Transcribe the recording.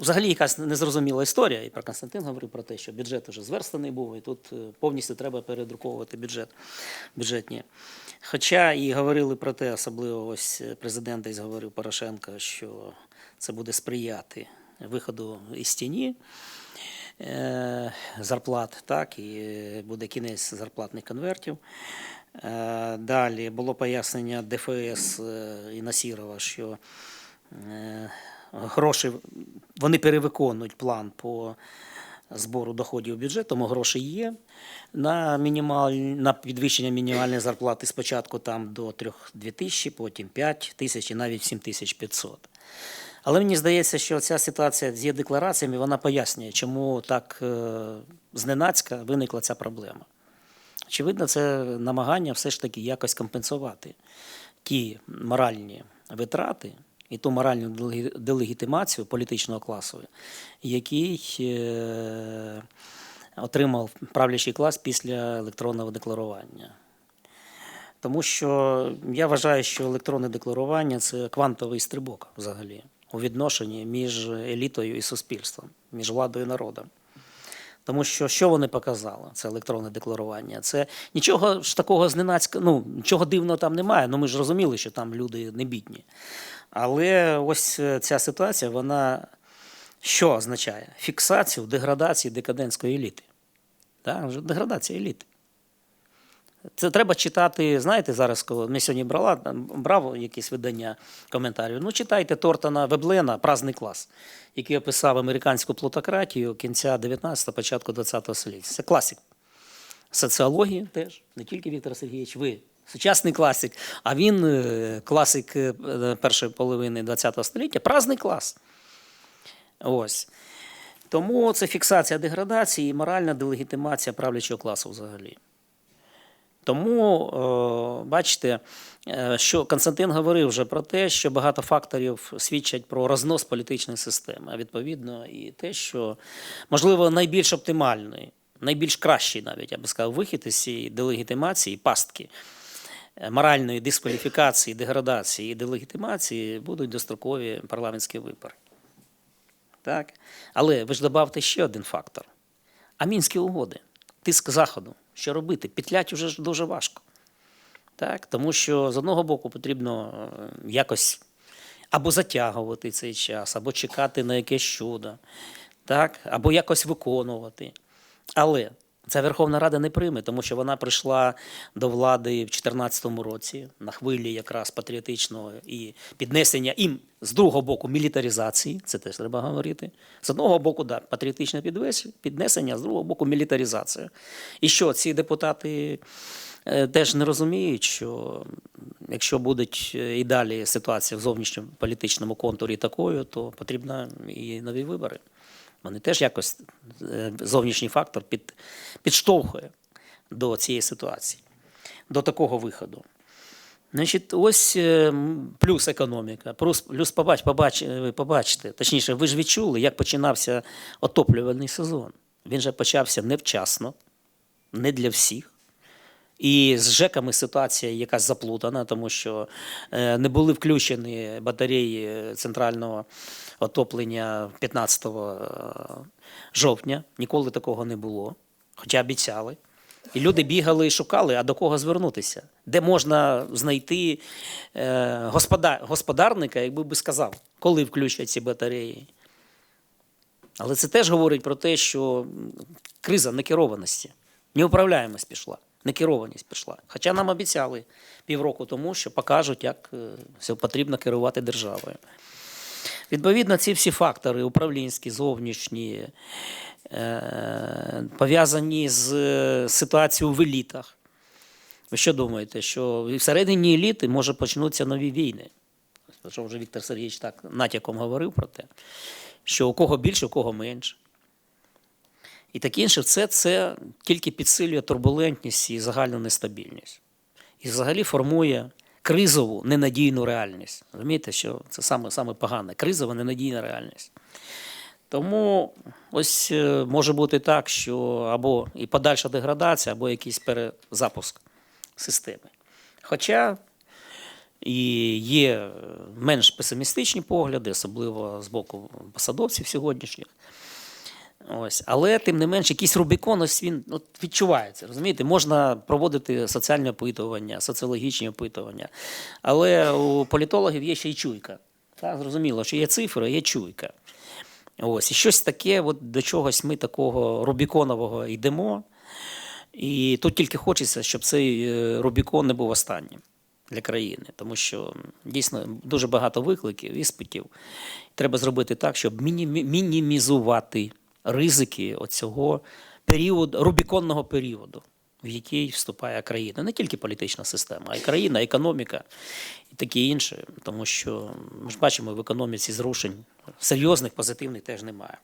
Взагалі якась незрозуміла історія, і про Константин говорив про те, що бюджет вже зверстаний був, і тут е, повністю треба передруковувати бюджет, бюджетні. Хоча і говорили про те, особливо ось е, президент десь говорив Порошенко, що це буде сприяти виходу із тіні е, зарплат, так, і буде кінець зарплатних конвертів. Далі було пояснення ДФС і Насірова, що гроші вони перевиконують план по збору доходів бюджету, тому гроші є на, мінімаль... на підвищення мінімальної зарплати спочатку там до 3 тисячі, потім 5 тисяч і навіть 7500. Але мені здається, що ця ситуація з є деклараціями вона пояснює, чому так е, зненацька виникла ця проблема. Очевидно, це намагання все ж таки якось компенсувати ті моральні витрати і ту моральну делегітимацію політичного класу, який е, отримав правлячий клас після електронного декларування. Тому що я вважаю, що електронне декларування це квантовий стрибок взагалі у відношенні між елітою і суспільством, між владою і народом. Тому що що вони показали? Це електронне декларування. Це нічого ж такого зненацька, ну нічого дивного там немає. Ну ми ж розуміли, що там люди не бідні. Але ось е, ця ситуація, вона що означає? Фіксацію деградації декадентської еліти. Вже деградація еліти. Це треба читати, знаєте, зараз, коли ми сьогодні брала, брав якісь видання коментарів. Ну, читайте Тортона Веблена Празний клас, який описав американську плутократію кінця 19-го, початку 20-го століття. Це класик соціології теж, не тільки Віктор Сергійович, ви сучасний класик, а він е, класик е, першої половини 20-го століття, празний клас. Ось. Тому це фіксація деградації і моральна делегітимація правлячого класу взагалі. Тому, е, бачите, що Константин говорив вже про те, що багато факторів свідчать про рознос політичної системи, а відповідно і те, що можливо найбільш оптимальний, найбільш кращий навіть, я би сказав, вихід із цієї делегітимації, пастки моральної дискваліфікації, деградації і делегітимації будуть дострокові парламентські вибори. Так? Але ви ж додавте ще один фактор: а мінські угоди, тиск заходу. Що робити? Петлять уже дуже важко. Так? Тому що з одного боку потрібно е, якось або затягувати цей час, або чекати на якесь чудо, так? або якось виконувати. Але ця Верховна Рада не прийме, тому що вона прийшла до влади в 2014 році на хвилі якраз патріотичного і піднесення їм з другого боку мілітаризації, це теж треба говорити. З одного боку, да, патріотичне піднесення, з другого боку мілітаризація. І що ці депутати е, теж не розуміють, що якщо буде і далі ситуація в зовнішньому політичному контурі такою, то потрібно і нові вибори. Вони теж якось е, зовнішній фактор під, підштовхує до цієї ситуації, до такого виходу. Значить, ось е, плюс економіка, плюс, плюс побач, побач, е, побачите, точніше, ви ж відчули, як починався отоплювальний сезон. Він же почався невчасно, не для всіх. І з ЖЕКами ситуація якась заплутана, тому що не були включені батареї центрального отоплення 15 е, жовтня. Ніколи такого не було, хоча обіцяли. І люди бігали і шукали, а до кого звернутися, де можна знайти е, господарника, якби би сказав, коли включать ці батареї. Але це теж говорить про те, що криза некерованості, неуправляємость пішла, некерованість пішла. Хоча нам обіцяли півроку тому, що покажуть, як е, все потрібно керувати державою. Відповідно, ці всі фактори управлінські, зовнішні, е, пов'язані з е, ситуацією в елітах. Ви що думаєте, що всередині еліти може почнуться нові війни? Що вже Віктор Сергійович так натяком говорив про те, що у кого більше, у кого менше. І таке інше, все це тільки підсилює турбулентність і загальну нестабільність. І взагалі формує кризову ненадійну реальність. Розумієте, що це саме, саме погане кризова ненадійна реальність. Тому ось е, може бути так, що або і подальша деградація, або якийсь перезапуск системи. Хоча І є е, менш песимістичні погляди, особливо з боку посадовців сьогоднішніх. Ось. Але тим не менш, якийсь Рубікон, ось він от, відчувається. Розумієте, можна проводити соціальні опитування, соціологічні опитування. Але у політологів є ще й чуйка. Так, зрозуміло, що є цифри, є чуйка. Ось. І щось таке, от до чогось ми такого Рубіконового йдемо. І тут тільки хочеться, щоб цей е, Рубікон не був останнім для країни, тому що дійсно дуже багато викликів, іспитів. Треба зробити так, щоб мінімі- мінімізувати ризики оцього періоду, Рубіконного періоду, в який вступає країна. Не тільки політична система, а й країна, економіка і таке інше. Тому що ми ж бачимо, в економіці зрушень серйозних, позитивних теж немає.